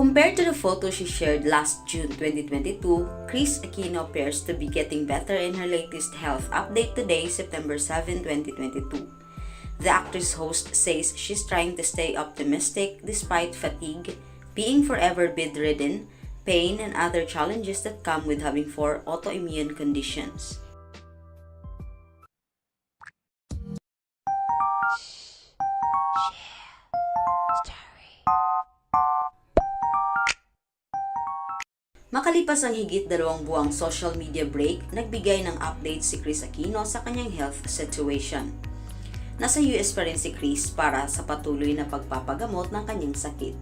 Compared to the photo she shared last June 2022, Chris Aquino appears to be getting better in her latest health update today, September 7, 2022. The actress host says she's trying to stay optimistic despite fatigue, being forever bedridden, pain, and other challenges that come with having four autoimmune conditions. Makalipas ang higit dalawang buwang social media break, nagbigay ng update si Chris Aquino sa kanyang health situation. Nasa US pa rin si Chris para sa patuloy na pagpapagamot ng kanyang sakit.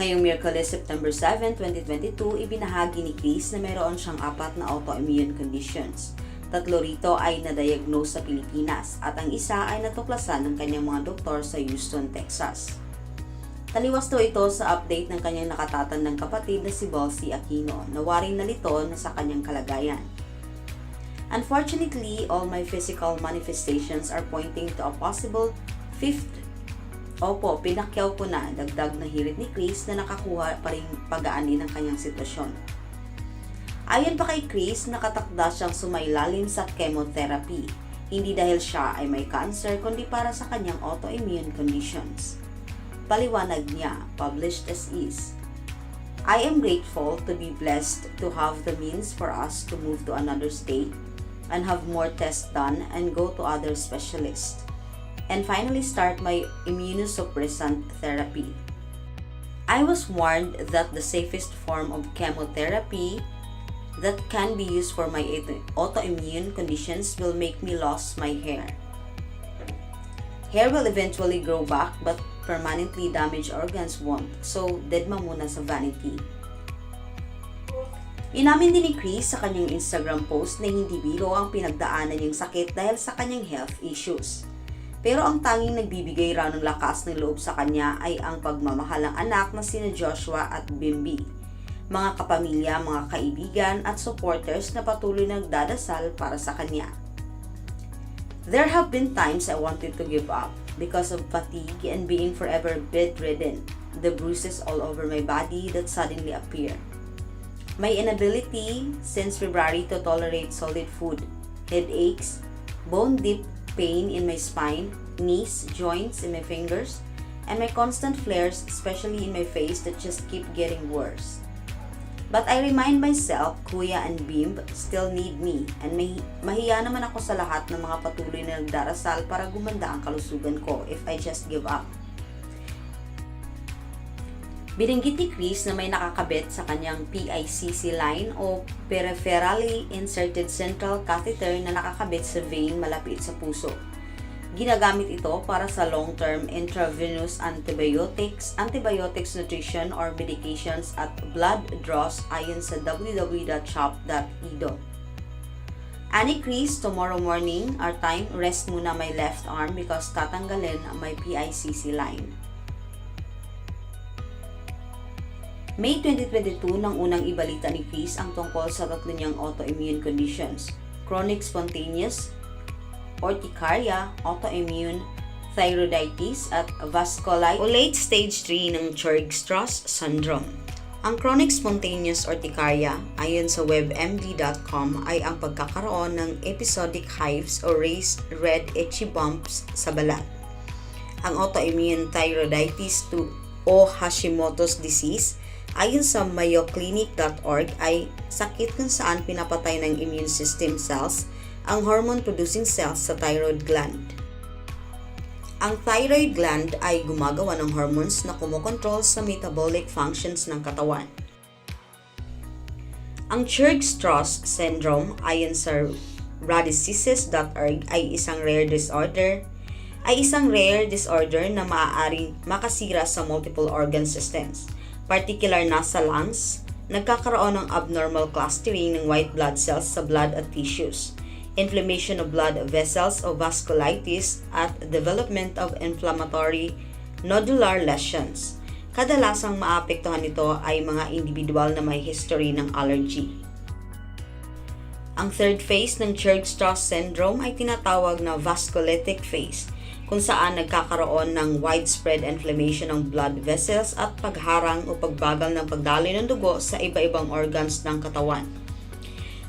Ngayong Miyerkules, September 7, 2022, ibinahagi ni Chris na mayroon siyang apat na autoimmune conditions. Tatlo rito ay na-diagnose sa Pilipinas at ang isa ay natuklasan ng kanyang mga doktor sa Houston, Texas. Taliwas daw ito sa update ng kanyang nakatatandang kapatid na si Balsi Aquino na waring nalito na sa kanyang kalagayan. Unfortunately, all my physical manifestations are pointing to a possible fifth Opo, pinakyaw ko na dagdag na hirit ni Chris na nakakuha pa rin pag-aani ng kanyang sitwasyon. Ayon pa kay Chris, nakatakda siyang sumailalim sa chemotherapy. Hindi dahil siya ay may cancer kundi para sa kanyang autoimmune conditions. Paliwanag niya, published as is. I am grateful to be blessed to have the means for us to move to another state and have more tests done and go to other specialists. And finally start my immunosuppressant therapy. I was warned that the safest form of chemotherapy that can be used for my autoimmune conditions will make me lose my hair. Hair will eventually grow back but permanently damaged organs won't. So, deadma muna sa vanity. Inamin din ni Chris sa kanyang Instagram post na hindi biro ang pinagdaanan niyang sakit dahil sa kanyang health issues. Pero ang tanging nagbibigay raw ng lakas ng loob sa kanya ay ang pagmamahal ng anak na sina Joshua at Bimbi. Mga kapamilya, mga kaibigan at supporters na patuloy nagdadasal para sa kanya. There have been times I wanted to give up because of fatigue and being forever bedridden, the bruises all over my body that suddenly appear. My inability since February to tolerate solid food, headaches, bone deep pain in my spine, knees, joints, and my fingers, and my constant flares, especially in my face, that just keep getting worse. But I remind myself, Kuya and Bimb still need me and mahi- mahiya naman ako sa lahat ng mga patuloy na nagdarasal para gumanda ang kalusugan ko if I just give up. Binanggit ni Chris na may nakakabit sa kanyang PICC line o Peripherally Inserted Central Catheter na nakakabit sa vein malapit sa puso. Ginagamit ito para sa long-term intravenous antibiotics, antibiotics nutrition or medications at blood draws ayon sa www.shop.edo. Ani Chris, tomorrow morning, our time, rest muna my left arm because tatanggalin ang my PICC line. May 2022 nang unang ibalita ni Chris ang tungkol sa tatlo niyang autoimmune conditions, chronic spontaneous urticaria, autoimmune thyroiditis at vasculitis o late stage 3 ng Churg-Strauss syndrome. Ang chronic spontaneous urticaria, ayon sa webmd.com, ay ang pagkakaroon ng episodic hives o raised red itchy bumps sa balat. Ang autoimmune thyroiditis to o Hashimoto's disease ayon sa mayoclinic.org ay sakit kung saan pinapatay ng immune system cells ang hormone-producing cells sa thyroid gland. Ang thyroid gland ay gumagawa ng hormones na kumokontrol sa metabolic functions ng katawan. Ang Churg-Strauss syndrome ayon sa radices.org ay isang rare disorder ay isang rare disorder na maaaring makasira sa multiple organ systems, particular na sa lungs, nagkakaroon ng abnormal clustering ng white blood cells sa blood at tissues, inflammation of blood vessels o vasculitis, at development of inflammatory nodular lesions. Kadalasang maapektuhan nito ay mga individual na may history ng allergy. Ang third phase ng Churg-Strauss syndrome ay tinatawag na vasculitic phase kung saan nagkakaroon ng widespread inflammation ng blood vessels at pagharang o pagbagal ng pagdaloy ng dugo sa iba-ibang organs ng katawan.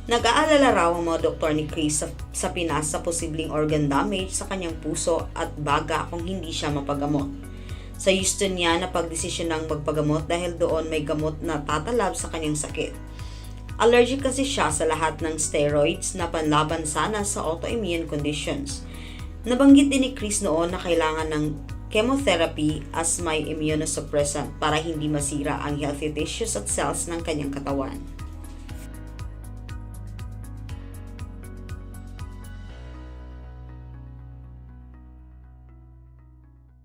Nag-aalala raw ang mga doktor ni Chris sa, sa Pinas sa posibleng organ damage sa kanyang puso at baga kung hindi siya mapagamot. Sa Houston niya napagdesisyon ng magpagamot dahil doon may gamot na tatalab sa kanyang sakit. Allergic kasi siya sa lahat ng steroids na panlaban sana sa autoimmune conditions. Nabanggit din ni Chris noon na kailangan ng chemotherapy as may immunosuppressant para hindi masira ang healthy tissues at cells ng kanyang katawan.